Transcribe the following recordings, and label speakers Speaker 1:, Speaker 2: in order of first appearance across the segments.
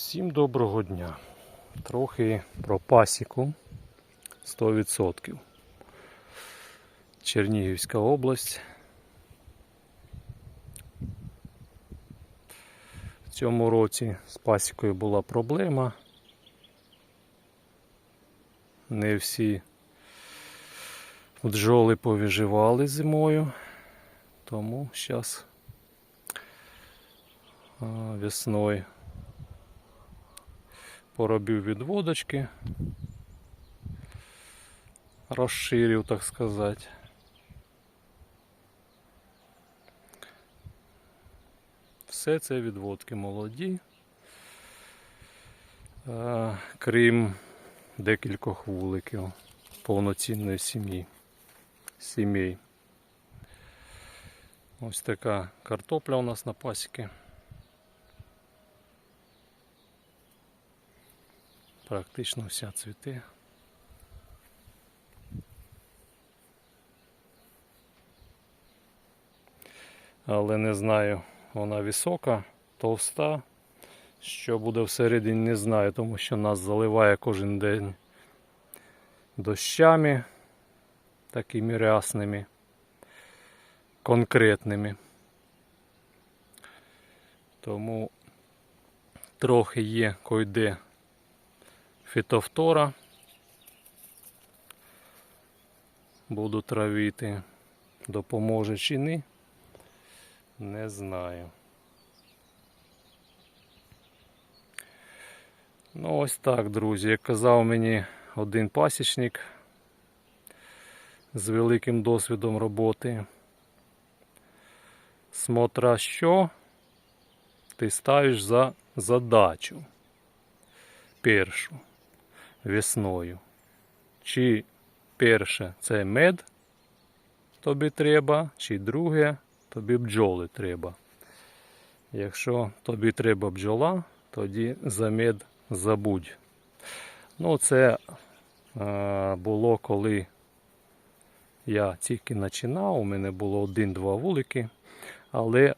Speaker 1: Всім доброго дня. Трохи про пасіку 100%. Чернігівська область. В цьому році з пасікою була проблема. Не всі бджоли повіживали зимою, тому зараз весною поробив відводочки, розширив, так сказати. Все це відводки молоді, е, крім декількох вуликів повноцінної сім'ї. Сімей. Ось така картопля у нас на пасіки. Практично вся цвіте. Але не знаю, вона висока, товста. Що буде всередині, не знаю, тому що нас заливає кожен день дощами такими рясними, конкретними. Тому трохи є койде фітофтора. Буду травити. Допоможе чи ні? Не знаю. Ну ось так, друзі. Як казав мені один пасічник з великим досвідом роботи. Смотра що ти ставиш за задачу першу весною. Чи перше це мед тобі треба, чи друге тобі бджоли треба. Якщо тобі треба бджола, тоді за мед забудь. Ну, це е, було коли я тільки починав, у мене було один-два вулики, але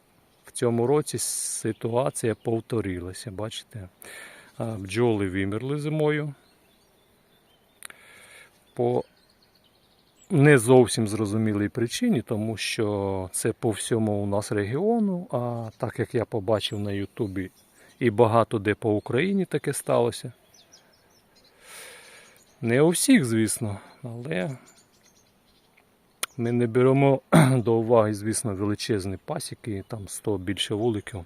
Speaker 1: в цьому році ситуація повторилася, бачите? Бджоли вимерли зимою. По не зовсім зрозумілій причині, тому що це по всьому у нас регіону, а так як я побачив на Ютубі і багато де по Україні таке сталося. Не у всіх, звісно, але ми не беремо до уваги, звісно, величезні пасіки, там 100 більше вуликів.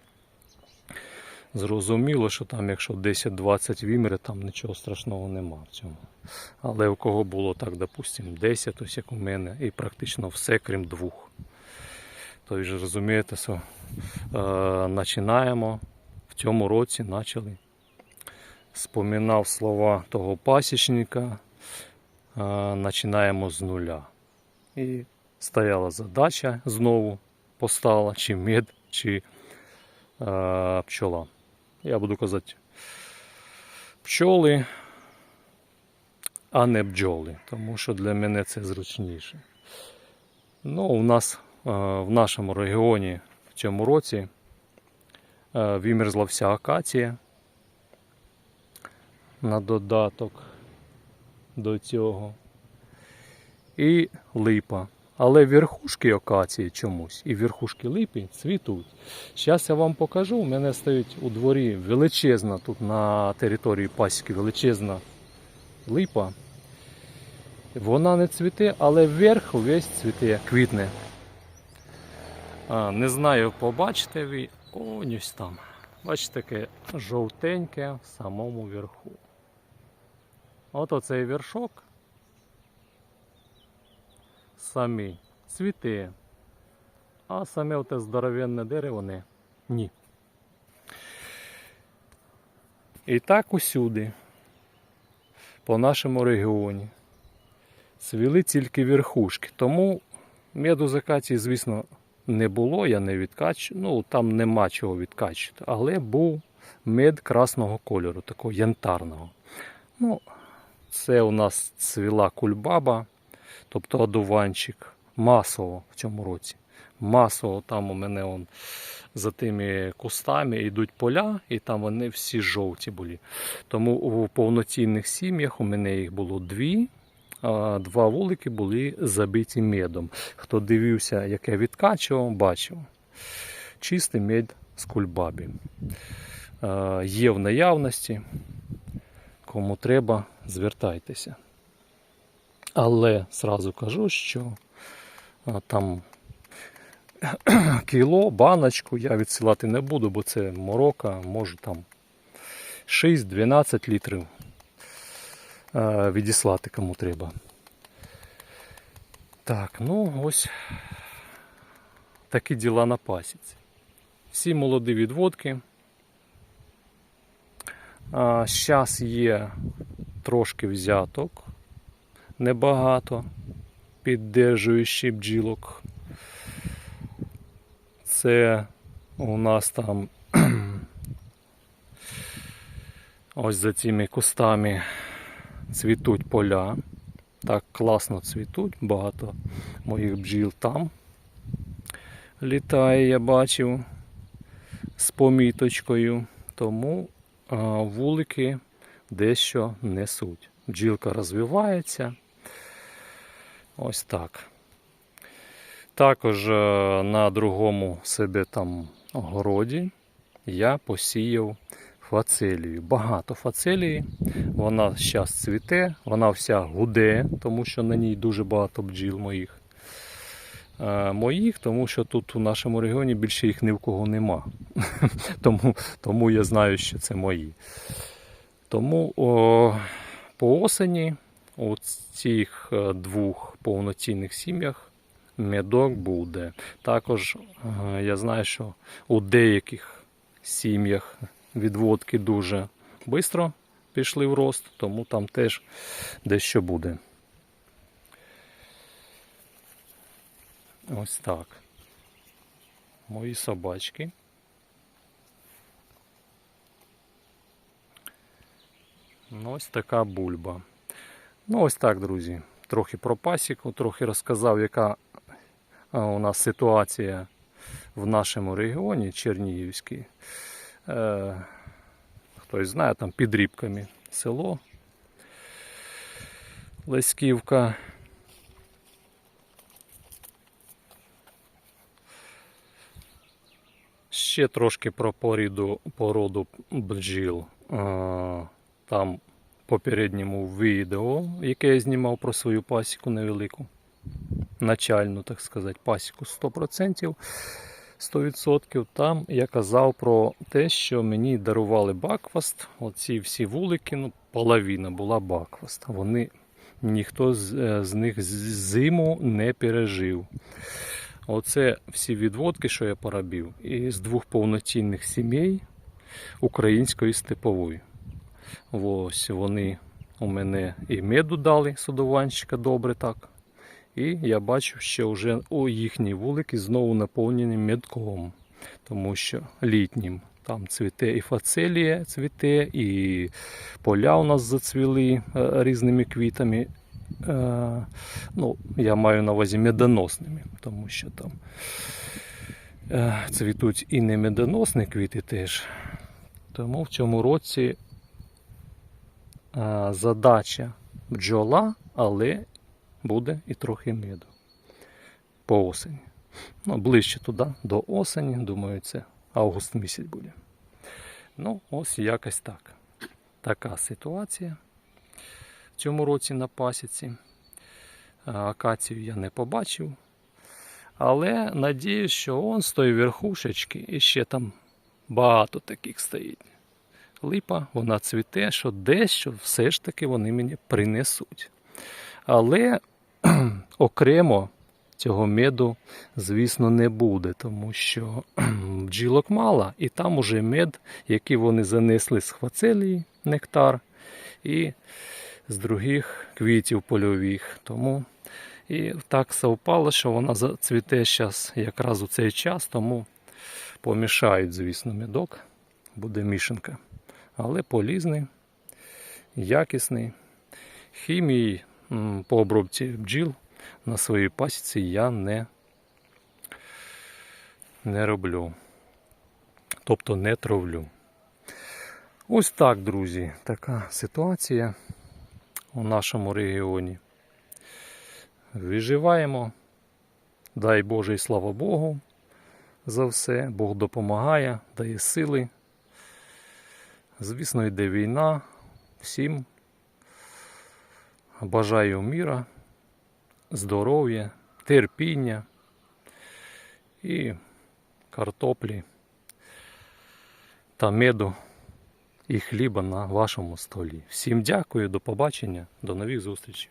Speaker 1: Зрозуміло, що там, якщо 10-20 вімери, там нічого страшного нема в цьому. Але у кого було так, допустимо, 10, ось як у мене, і практично все, крім двох. То ви ж розумієте, що е, починаємо в цьому році почали. Спомінав слова того пасічника, е, починаємо з нуля. І стояла задача знову постала, чи мед, чи е, пчола. Я буду казати пчоли, а не бджоли, тому що для мене це зручніше. Ну, у нас е, в нашому регіоні в цьому році е, вимерзла вся акація на додаток до цього. І липа. Але верхушки акації чомусь і верхушки липи цвітуть. Зараз я вам покажу. У мене стоїть у дворі величезна тут на території пасіки величезна липа. Вона не цвіте, але вверх весь цвіте, квітне. А, Не знаю, побачите ви. Ось там. Бачите, таке жовтеньке в самому верху. От оцей вершок самі цвіте, а саме оте здоровенне дерево не. Ні. І так усюди, по нашому регіоні, цвіли тільки верхушки. Тому меду з акації, звісно, не було, я не відкачую, ну там нема чого відкачувати, але був мед красного кольору, такого янтарного. Ну, це у нас цвіла кульбаба тобто одуванчик, масово в цьому році. масово там у мене он, за тими кустами йдуть поля, і там вони всі жовті були. Тому у повноцінних сім'ях у мене їх було дві. Два вулики були забиті медом. Хто дивився, як я відкачував, бачив. Чистий мед з кульбабі. Е, Є в наявності. Кому треба, звертайтеся. Але зразу кажу, що там кіло, баночку я відсилати не буду, бо це морока, може там 6-12 літрів відіслати кому треба. Так, ну ось такі діла на пасіці. Всі молоді відводки. Зараз є трошки взяток, небагато, піддержуючи бджілок. Це у нас там ось за цими кустами цвітуть поля. Так класно цвітуть, багато моїх бджіл там літає, я бачив з поміточкою. Тому вулики дещо несуть. Бджілка розвивається. Ось так. Також е, на другому себе там городі я посіяв фацелію. Багато фацелії. Вона зараз цвіте, вона вся гуде, тому що на ній дуже багато бджіл моїх. Е, Моїх, тому що тут у нашому регіоні більше їх ні в кого нема. тому, тому я знаю, що це мої. Тому о, по осені у цих е, двох повноцінних сім'ях медок буде. Також е, я знаю, що у деяких сім'ях відводки дуже швидко пішли в рост, тому там теж дещо буде. Ось так. Мої собачки. Ну, ось така бульба. Ну, ось так, друзі. Трохи про пасіку, трохи розказав, яка у нас ситуація в нашому регіоні Чернігівській. Е, хтось знає, там під Рібками село Леськівка. Ще трошки про поріду, породу бджіл. Е, Там попередньому відео, яке я знімав про свою пасіку невелику. Начальну, так сказати, пасіку 100%. 100%. Там я казав про те, що мені дарували бакфаст. Оці всі вулики, ну, половина була бакфаст. Вони ніхто з, е, з них зиму не пережив. Оце всі відводки, що я поробив, із двох повноцінних сімей української степової. Ось вони у мене і меду дали судованщика добре так. І я бачу, що вже у їхні вулики знову наповнені медком, тому що літнім там цвіте і фацелія цвіте, і поля у нас зацвіли е, різними квітами. Е, ну, я маю на увазі медоносними, тому що там е, цвітуть і не медоносні квіти теж. Тому в цьому році задача бджола, але буде і трохи меду по осені. Ну, ближче туди, до осені, думаю, це август місяць буде. Ну, ось якось так. Така ситуація в цьому році на пасіці. Акацію я не побачив. Але надіюсь, що он з тої верхушечки і ще там багато таких стоїть. Липа, вона цвіте, що дещо все ж таки вони мені принесуть. Але окремо цього меду, звісно, не буде, тому що бджілок мало, і там уже мед, який вони занесли з хвацелії, нектар, і з других квітів польових. Тому і так совпало, що вона зацвіте зараз якраз у цей час, тому помішають, звісно, медок, буде мішанка. Але полізний, якісний. Хімії по обробці бджіл на своїй пасіці я не не роблю. Тобто не травлю. Ось так, друзі, така ситуація у нашому регіоні. Виживаємо. Дай Боже і слава Богу за все. Бог допомагає, дає сили. Звісно, йде війна. Всім бажаю міра, здоров'я, терпіння і картоплі та меду і хліба на вашому столі. Всім дякую, до побачення, до нових зустрічей.